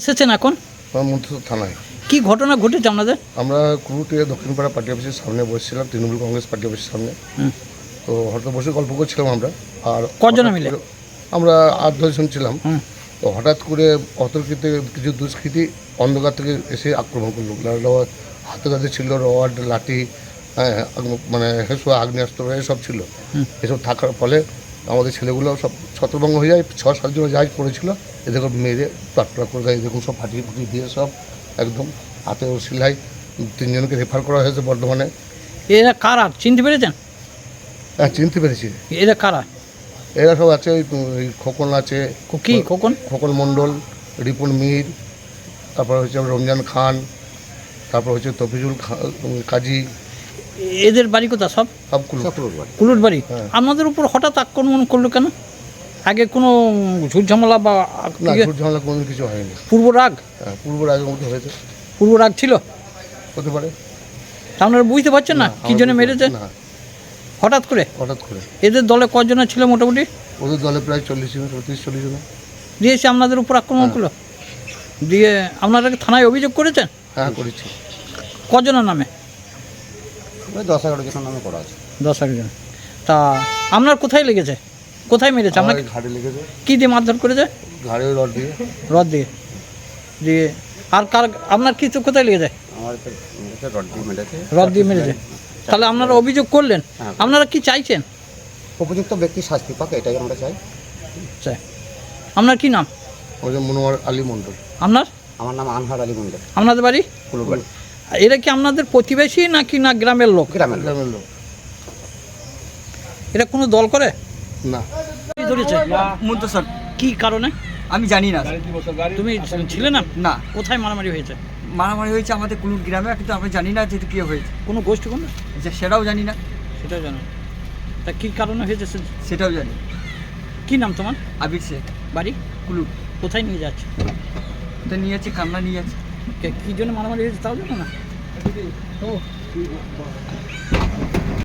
এসেছেন এখন? আমার থানায়। কি ঘটনা ঘটেছে আপনাদের? আমরা কুরুটে দক্ষিণপাড়া পার্টি অফিসের সামনে বসেছিলাম তৃণমূল কংগ্রেস পার্টি অফিসের সামনে। তো হঠাৎ বসে গল্প করছিলাম আমরা আর কজনে মিলে? আমরা আট দশজন ছিলাম তো হঠাৎ করে অতর্কিত কিছু দুষ্কৃতী অন্ধকার থেকে এসে আক্রমণ করল। হাতে কাছে ছিল রড লাঠি হ্যাঁ মানে হেসু আগ্নেয়াস্ত্র এসব ছিল। এসব থাকার ফলে আমাদের ছেলেগুলো সব ছত্রভঙ্গ হয়ে যায় ছ সাতজন জাহাজ পড়েছিল এদেরকে মেরে টাটকা করে দেয় এরকম সব ফাটিয়ে ফুটিয়ে দিয়ে সব একদম হাতে ও সেলাই তিনজনকে রেফার করা হয়েছে বর্ধমানে। এরা কারা? চিনতে পেরেছেন? হ্যাঁ চিনতে পেরেছি। এরা কারা? এরা সব আছে ওই খোকন আছে। কো- কখন খোকন? মণ্ডল রিপুন মীর তারপর হচ্ছে রমজান খান তারপর হচ্ছে তফিজুল খা- কাজী এদের বাড়ি কোথা সব? সব কুলুট বাড়ি। হ্যাঁ। আপনাদের উপর হঠাৎ আক্রমণ করল কেন? আগে কোনো ঝুট ঝামেলা বা না ইয়ে, ঝামেলা কোনো কিছু হয়নি। পূর্ব রাগ? হ্যাঁ পূর্ব রাগের মধ্যে হয়েছে। পূর্ব রাগ ছিল? হতে পারে। তা আপনারা বুঝতে পারছেন না কি জন্য মেরেছে? হঠাৎ করে? হঠাৎ করে। এদের দলে কজন ছিল মোটামুটি? ওদের দলে প্রায় চল্লিশ জন পঁয়ত্রিশ চল্লিশ জন। দিয়ে এসে আপনাদের উপর আক্রমণ করল? দিয়ে আপনারা কি থানায় অভিযোগ করেছেন? হ্যাঁ করেছি। কজনের নামে? ওই দশ এগারো জনের নামে করা আছে। দশ একজন তা আপনার কোথায় লেগেছে? কোথায় মেরেছে? আপনাকে ঘাড়ে লেগেছে। কী দিয়ে মারধর করেছে? ঘাড়ে রড দিয়ে। রড দিয়ে। দিয়ে। আর কার আপনার কিছু কোথায় লেগেছে? আমার রড দিয়ে মেরেছে। রড দিয়ে মেরেছে? তাহলে আপনারা অভিযোগ করলেন। হ্যাঁ। আপনারা কি চাইছেন? উপযুক্ত ব্যক্তি শাস্তি পাক এটাই আমরা চাই। চাই। আপনার কি নাম? ওই যে মনোয়ার আলী মণ্ডল। আপনার? আমার নাম আনহার আলী মন্ডল আপনাদের বাড়ি? কুলুবাড়ি। এরা কি আপনাদের প্রতিবেশী নাকি না গ্রামের লোক? গ্রামের লোক। গ্রামের লোক। এরা কোনো দল করে? না। কি ধরেছে? মুন্তসর কি কারণে? আমি জানি না। তুমি ছিলে না? না। কোথায় মারামারি হয়েছে? মারামারি হয়েছে আমাদের কুলুর গ্রামে কিন্তু আমি জানি না যে এটা কী হয়েছে। কোনো গোষ্ঠী কোনো? যে সেটাও জানি না। সেটাও জানো। না। তা কি কারণে হয়েছে সেটাও জানি কি নাম তোমার? আবির শেখ। বাড়ি? কুলুর। কোথায় নিয়ে যাচ্ছে? এটা নিয়ে যাচ্ছে কান্না নিয়ে যাচ্ছে। কি জন্য মারামারি হয়েছে তাও জানো না? ও।